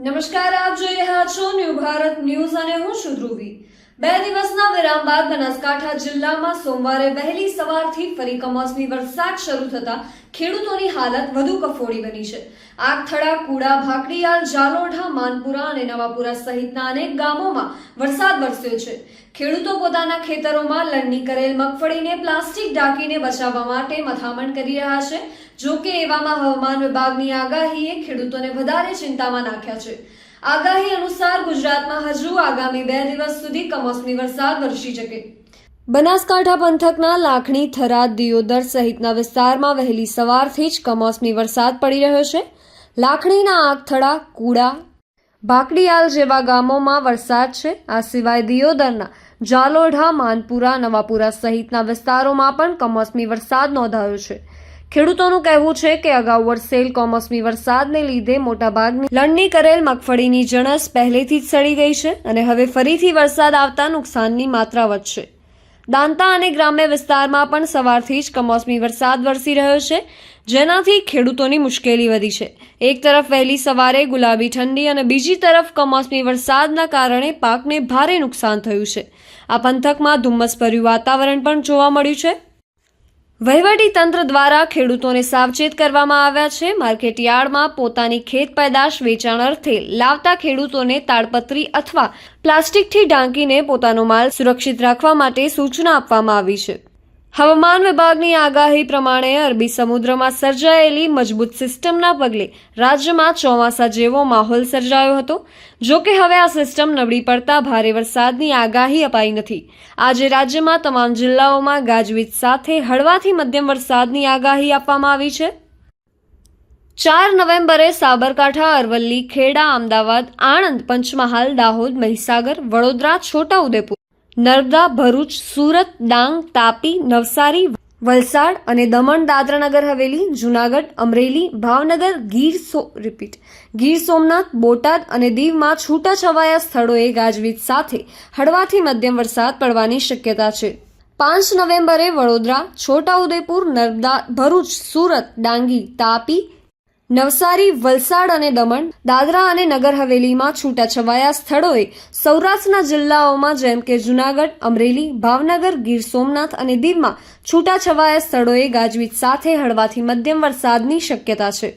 નમસ્કાર આપ જોઈ રહ્યા છો ન્યૂ ભારત ન્યૂઝ અને હું છું ધ્રુવી. બે દિવસના વિરામ બાદ બનાસકાંઠા જિલ્લામાં સોમવારે વહેલી સવારથી ફરી કમોસમી વરસાદ શરૂ થતા ખેડૂતોની હાલત વધુ કફોડી બની છે. આગથડા કુડા ભાકડીયાલ જાલોઢા માનપુરા અને નવાપુરા સહિતના અનેક ગામોમાં વરસાદ વરસ્યો છે. ખેડૂતો પોતાના ખેતરોમાં લણણી કરેલ મગફળીને પ્લાસ્ટિક ઢાંકીને બચાવવા માટે મથામણ કરી રહ્યા છે. જો કે એવામાં હવામાન વિભાગની આગાહીએ ખેડૂતોને વધારે ચિંતામાં નાખ્યા છે. આગાહી અનુસાર ગુજરાતમાં હજુ આગામી બે દિવસ સુધી કમોસમી વરસાદ વરસી શકે. બનાસકાંઠા પંથકના લાખણી, થરાદ, દિયોદર સહિતના વિસ્તારમાં વહેલી સવારથી જ કમોસમી વરસાદ પડી રહ્યો છે. લાખણીના આગથડા કુડા, ભાકડીયાલ જેવા ગામોમાં વરસાદ છે. આ સિવાય દિયોદરના જાલોઢા, માનપુરા, નવાપુરા સહિતના વિસ્તારોમાં પણ કમોસમી વરસાદ નોંધાયો છે. ખેડૂતોનું કહેવું છે કે અગાઉ વરસેલ કમોસમી વરસાદને લીધે મોટાભાગની લણણી કરેલ મગફળીની જણસ પહેલેથી જ સડી ગઈ છે અને હવે ફરીથી વરસાદ આવતા નુકસાનની માત્રા વધશે. દાંતા અને ગ્રામ્ય વિસ્તારમાં પણ સવારથી જ કમોસમી વરસાદ વરસી રહ્યો છે, જેનાથી ખેડૂતોની મુશ્કેલી વધી છે. એક તરફ વહેલી સવારે ગુલાબી ઠંડી અને બીજી તરફ કમોસમી વરસાદના કારણે પાકને ભારે નુકસાન થયું છે. આ પંથકમાં ધુમ્મસભર્યું વાતાવરણ પણ જોવા મળ્યું છે. વહીવટી તંત્ર દ્વારા ખેડૂતોને સાવચેત કરવામાં આવ્યા છે. માર્કેટ યાર્ડમાં પોતાની ખેત પેદાશ વેચાણ અર્થે લાવતા ખેડૂતોને તાડપત્રી અથવા પ્લાસ્ટિકથી ઢાંકીને પોતાનો માલ સુરક્ષિત રાખવા માટે સૂચના આપવામાં આવી છે. હવામાન વિભાગની આગાહી પ્રમાણે અરબી સમુદ્રમાં સર્જાયેલી મજબૂત સિસ્ટમના પગલે રાજ્યમાં ચોમાસા જેવો માહોલ સર્જાયો હતો. જો કે હવે આ સિસ્ટમ નબળી પડતા ભારે વરસાદની આગાહી અપાઈ નથી. આજે રાજ્યમાં તમામ જિલ્લાઓમાં ગાજવીજ સાથે હળવાથી મધ્યમ વરસાદની આગાહી આપવામાં આવી છે. ચાર નવેમ્બરે સાબરકાંઠા, અરવલ્લી, ખેડા, અમદાવાદ, આણંદ, પંચમહાલ, દાહોદ, મહીસાગર, વડોદરા, છોટાઉદેપુર નર્મદા, ભરૂચ, સુરત, ડાંગ, તાપી, નવસારી, વલસાડ અને દમણ, દાદરાનગર, હવેલી, જૂનાગઢ, અમરેલી, ભાવનગર, ગીર સો રિપીટ ગીર સોમનાથ, બોટાદ અને દીવમાં છૂટાછવાયા સ્થળોએ ગાજવીજ સાથે હળવાથી મધ્યમ વરસાદ પડવાની શક્યતા છે. પાંચ નવેમ્બરે વડોદરા, છોટાઉદેપુર, નર્મદા, ભરૂચ, સુરત, ડાંગી, તાપી નવસારી, વલસાડ અને દમણ, દાદરા અને નગર હવેલીમાં છૂટાછવાયા સ્થળોએ સૌરાષ્ટ્રના જિલ્લાઓમાં જેમ કે જૂનાગઢ, અમરેલી, ભાવનગર, ગીર સોમનાથ અને દીવમાં છૂટાછવાયા સ્થળોએ ગાજવીજ સાથે હળવાથી મધ્યમ વરસાદની શક્યતા છે.